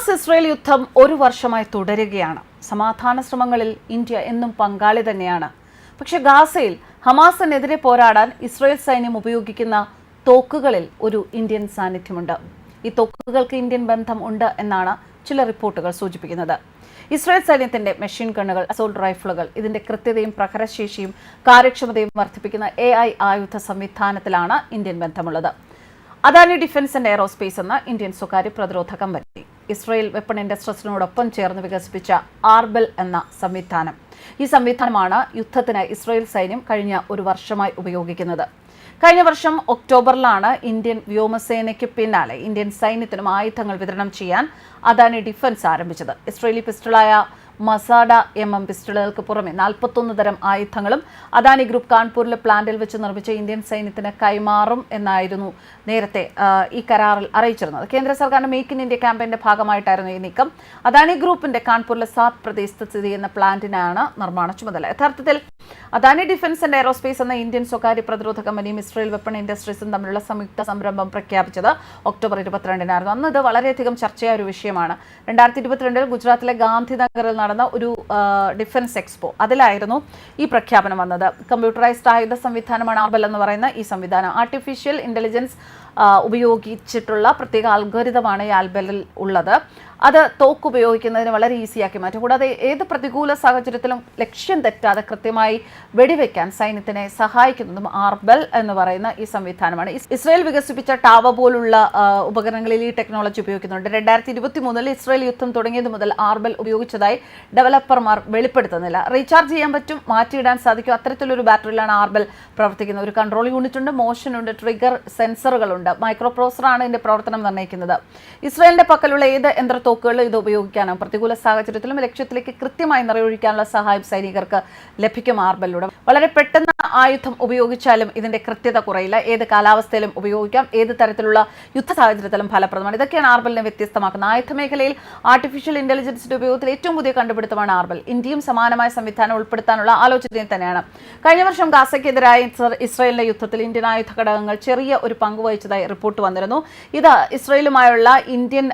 Hamas Israel യുദ്ധം ഒരു വർഷമായി തുടരുകയാണ്. സമാധാന ശ്രമങ്ങളിൽ ഇന്ത്യ എന്നും പങ്കാളി തന്നെയാണ്. പക്ഷെ ഗാസയിൽ ഹമാസിനെതിരെ പോരാടാൻ ഇസ്രയേൽ സൈന്യം ഉപയോഗിക്കുന്ന തോക്കുകളിൽ ഒരു ഇന്ത്യൻ സാന്നിധ്യമുണ്ട്. ഈ തോക്കുകൾക്ക് ഇന്ത്യൻ ബന്ധം ഉണ്ട് എന്നാണ് ചില റിപ്പോർട്ടുകൾ സൂചിപ്പിക്കുന്നത്. ഇസ്രായേൽ സൈന്യത്തിന്റെ മെഷീൻ ഗണ്ണുകൾ അസോൾട്ട് റൈഫിളുകൾ ഇതിന്റെ കൃത്യതയും പ്രഹരശേഷിയും കാര്യക്ഷമതയും വർദ്ധിപ്പിക്കുന്ന എ ഐ ആയുധ സംവിധാനത്തിലാണ് ഇന്ത്യൻ ബന്ധമുള്ളത്. അദാനി ഡിഫൻസ് ആൻഡ് എയറോസ്പേസ് എന്ന ഇന്ത്യൻ സ്വകാര്യ പ്രതിരോധ കമ്പനി ഇസ്രായേൽ വെപ്പൺ ഇൻഡസ്ട്രീസിനോടൊപ്പം ചേർന്ന് വികസിപ്പിച്ച ആർബൽ എന്ന സംവിധാനം. ഈ സംവിധാനമാണ് യുദ്ധത്തിന് ഇസ്രയേൽ സൈന്യം കഴിഞ്ഞ ഒരു വർഷമായി ഉപയോഗിക്കുന്നത്. കഴിഞ്ഞ വർഷം ഒക്ടോബറിലാണ് ഇന്ത്യൻ വ്യോമസേനയ്ക്ക് പിന്നാലെ ഇന്ത്യൻ സൈന്യത്തിനും ആയുധങ്ങൾ വിതരണം ചെയ്യാൻ അദാനി ഡിഫൻസ് ആരംഭിച്ചത്. ഇസ്രയേലി പിസ്റ്റളായ മസാഡ എം എം പിസ്റ്റളുകൾക്ക് പുറമെ നാൽപ്പത്തൊന്ന് തരം ആയുധങ്ങളും അദാനി ഗ്രൂപ്പ് കാൺപൂരിലെ പ്ലാന്റിൽ വെച്ച് നിർമ്മിച്ച ഇന്ത്യൻ സൈന്യത്തിന് കൈമാറും എന്നായിരുന്നു നേരത്തെ ഈ കരാറിൽ അറിയിച്ചിരുന്നത്. കേന്ദ്ര സർക്കാരിന്റെ മേക്ക് ഇൻ ഇന്ത്യ ക്യാമ്പയിന്റെ ഭാഗമായിട്ടായിരുന്നു ഈ നീക്കം. അദാനി ഗ്രൂപ്പിന്റെ കാൺപൂരിലെ സാത് പ്രദേശത്ത് സ്ഥിതി ചെയ്യുന്ന പ്ലാന്റിനാണ് നിർമ്മാണ ചുമതല. യഥാർത്ഥത്തിൽ അദാനി ഡിഫൻസ് ആൻഡ് എയറോസ്പേസ് എന്ന ഇന്ത്യൻ സ്വകാര്യ പ്രതിരോധ കമ്പനിയും ഇസ്രയേൽ വെപ്പൺ ഇൻഡസ്ട്രീസും തമ്മിലുള്ള സംയുക്ത സംരംഭം പ്രഖ്യാപിച്ചത് ഒക്ടോബർ ഇരുപത്തിരണ്ടിനായിരുന്നു. അന്ന് ഇത് വളരെയധികം ചർച്ചയായ ഒരു വിഷയമാണ്. രണ്ടായിരത്തി ഇരുപത്തിരണ്ടിൽ ഗുജറാത്തിലെ ഗാന്ധിനഗറിൽ നടന്ന ഒരു ഡിഫൻസ് എക്സ്പോ അതിലായിരുന്നു ഈ പ്രഖ്യാപനം വന്നത്. കമ്പ്യൂട്ടറൈസ്ഡ് ആയുധ സംവിധാനമാണ് ആർബൽ എന്ന് പറയുന്ന ഈ സംവിധാനം. ആർട്ടിഫിഷ്യൽ ഇന്റലിജൻസ് ഉപയോഗിച്ചിട്ടുള്ള പ്രത്യേക അൽഗോരിതമാണ് ഈ ആൽബലിൽ ഉള്ളത്. അത് തോക്ക് ഉപയോഗിക്കുന്നതിന് വളരെ ഈസിയാക്കി മാറ്റും. കൂടാതെ ഏത് പ്രതികൂല സാഹചര്യത്തിലും ലക്ഷ്യം തെറ്റാതെ കൃത്യമായി വെടിവെക്കാൻ സൈന്യത്തിനെ സഹായിക്കുന്നതും ആർബൽ എന്ന് പറയുന്ന ഈ സംവിധാനമാണ്. ഇസ്രയേൽ വികസിപ്പിച്ച ടാവ പോലുള്ള ഉപകരണങ്ങളിൽ ഈ ടെക്നോളജി ഉപയോഗിക്കുന്നുണ്ട്. രണ്ടായിരത്തി ഇരുപത്തി മൂന്നിൽ ഇസ്രയേൽ യുദ്ധം തുടങ്ങിയത് മുതൽ ആർബൽ ഉപയോഗിച്ചതായി ഡെവലപ്പർമാർ വെളിപ്പെടുത്തുന്നില്ല. റീചാർജ് ചെയ്യാൻ പറ്റും മാറ്റിയിടാൻ സാധിക്കും അത്തരത്തിലൊരു ബാറ്ററിയിലാണ് ആർബൽ പ്രവർത്തിക്കുന്നത്. ഒരു കൺട്രോൾ യൂണിറ്റ് ഉണ്ട് മോഷൻ ഉണ്ട് ട്രിഗർ സെൻസറുകളുണ്ട് മൈക്രോ പ്രോസറാണ് ഇതിന്റെ പ്രവർത്തനം നിർണയിക്കുന്നത്. ഇസ്രയേലിന്റെ പക്കലുള്ള ഏത് യന്ത്രത്തോക്കുകളിലും ഇത് ഉപയോഗിക്കാനും പ്രതികൂല സാഹചര്യത്തിലും ലക്ഷ്യത്തിലേക്ക് കൃത്യമായി നിറയൊഴിക്കാനുള്ള സഹായം സൈനികർക്ക് ലഭിക്കും ആർബലിലൂടെ. വളരെ പെട്ടെന്ന് ആയുധം ഉപയോഗിച്ചാലും ഇതിന്റെ കൃത്യത കുറയില്ല. ഏത് കാലാവസ്ഥയിലും ഉപയോഗിക്കാം. ഏത് തരത്തിലുള്ള യുദ്ധ സാഹചര്യത്തിലും ഫലപ്രദമാണ്. ഇതൊക്കെയാണ് ആർബലിനെ വ്യത്യസ്തമാക്കുന്നത്. ആയുധ മേഖലയിൽ ആർട്ടിഫിഷ്യൽ ഇന്റലിജൻസിന്റെ ഉപയോഗത്തിൽ ഏറ്റവും പുതിയ കണ്ടുപിടുത്തമാണ് ആർബൽ. ഇന്ത്യയും സമാനമായ സംവിധാനം ഉൾപ്പെടുത്താനുള്ള ആലോചനയിൽ തന്നെയാണ്. കഴിഞ്ഞ വർഷം ഗാസയ്ക്കെതിരായ ഇസ്രയേലിന്റെ ഇസ്രായേലിന്റെ യുദ്ധത്തിൽ ഇന്ത്യൻ ആയുധ ഘടകങ്ങൾ ചെറിയ ഒരു പങ്ക് വഹിച്ചതായി റിപ്പോർട്ട് വന്നിരുന്നു. ഇത് ഇസ്രായേലുമായുള്ള ഇന്ത്യൻ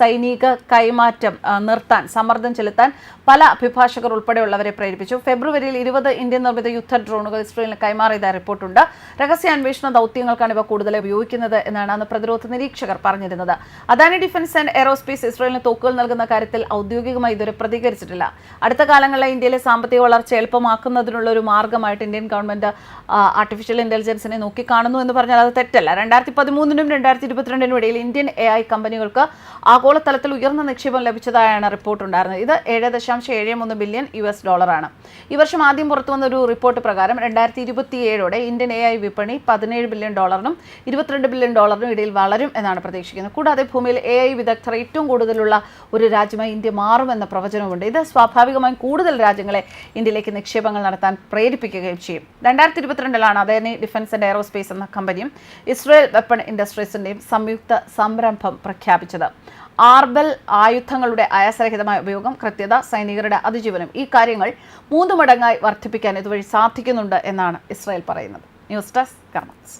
സൈനിക കൈമാറ്റം നിർത്താൻ സമ്മർദ്ദം ചെലുത്താൻ പല അഭിഭാഷകർ ഉൾപ്പെടെയുള്ളവരെ പ്രേരിപ്പിച്ചു. ഫെബ്രുവരിയിൽ ഇരുപത് ഇന്ത്യൻ നിർമ്മിത യുദ്ധ ഡ്രോണുകൾ ഇസ്രയേലിന് കൈമാറിയതായി റിപ്പോർട്ടുണ്ട്. രഹസ്യാന്വേഷണ ദൗത്യങ്ങൾക്കാണ് ഇവ കൂടുതൽ ഉപയോഗിക്കുന്നത് എന്നാണ് അന്ന് പ്രതിരോധ നിരീക്ഷകർ പറഞ്ഞിരുന്നത്. അദാനി ഡിഫൻസ് ആൻഡ് എയറോസ്പേസ് ഇസ്രയേലിന് തോക്കുകൾ നൽകുന്ന കാര്യത്തിൽ ഔദ്യോഗികമായി ഇതുവരെ പ്രതികരിച്ചിട്ടില്ല. അടുത്ത കാലങ്ങളിലെ ഇന്ത്യയിലെ സാമ്പത്തിക വളർച്ച എളുപ്പമാക്കുന്നതിനുള്ള ഒരു മാർഗമായിട്ട് ഇന്ത്യൻ ഗവൺമെന്റ് ആർട്ടിഫിഷ്യൽ ഇന്റലിജൻസിനെ നോക്കിക്കാണുന്നു എന്ന് പറഞ്ഞാൽ അത് തെറ്റല്ല. രണ്ടായിരത്തി പതിമൂന്നിനും രണ്ടായിരത്തി ഇരുപത്തിരണ്ടിനും ഇടയിൽ ഇന്ത്യൻ എ ഐ കമ്പനികൾക്ക് ആഗോളതലത്തിൽ ഉയർന്ന നിക്ഷേപം ലഭിച്ചതായാണ് റിപ്പോർട്ട് ഉണ്ടായിരുന്നത്. ഇത് ഏഴ് ദശാംശം ഏഴ് മൂന്ന് ബില്യൺ യു എസ് ഡോളറാണ്. ഈ വർഷം ആദ്യം പുറത്തു വന്ന ഒരു റിപ്പോർട്ട് പ്രകാരം രണ്ടായിരത്തി ഇരുപത്തിയേഴോടെ ഇന്ത്യൻ എ ഐ വിപണി പതിനേഴ് ബില്യൺ ഡോളറിനും ഇരുപത്തിരണ്ട് ബില്യൺ ഡോളറിനും ഇടയിൽ വളരും എന്നാണ് പ്രതീക്ഷിക്കുന്നത്. കൂടാതെ ഭൂമിയിൽ എ ഐ വിദഗ്ധർ ഏറ്റവും കൂടുതലുള്ള ഒരു രാജ്യമായി ഇന്ത്യ മാറുമെന്ന പ്രവചനമുണ്ട് ഇത് സ്വാഭാവികമായും കൂടുതൽ രാജ്യങ്ങളെ ഇന്ത്യയിലേക്ക് നിക്ഷേപങ്ങൾ നടത്താൻ പ്രേരിപ്പിക്കുകയും ചെയ്യും. രണ്ടായിരത്തി ഇരുപത്തിരണ്ടിലാണ് അദാനി ഡിഫൻസ് ആൻഡ് എയറോസ്പേസ് എന്ന കമ്പനിയും ഇസ്രയേൽ വെപ്പൺ ഇൻഡസ്ട്രീസിന്റെയും സംയുക്ത സംരംഭം പ്രഖ്യാപിച്ചത്. ആർബൽ ആയുധങ്ങളുടെ ആയാസരഹിതമായ ഉപയോഗം കൃത്യത സൈനികരുടെ അതിജീവനം ഈ കാര്യങ്ങൾ മൂന്ന് മടങ്ങായി വർദ്ധിപ്പിക്കാൻ ഇതുവഴി സാധിക്കുന്നുണ്ട് എന്നാണ് ഇസ്രായേൽ പറയുന്നത്. News desk കർമ്മസ്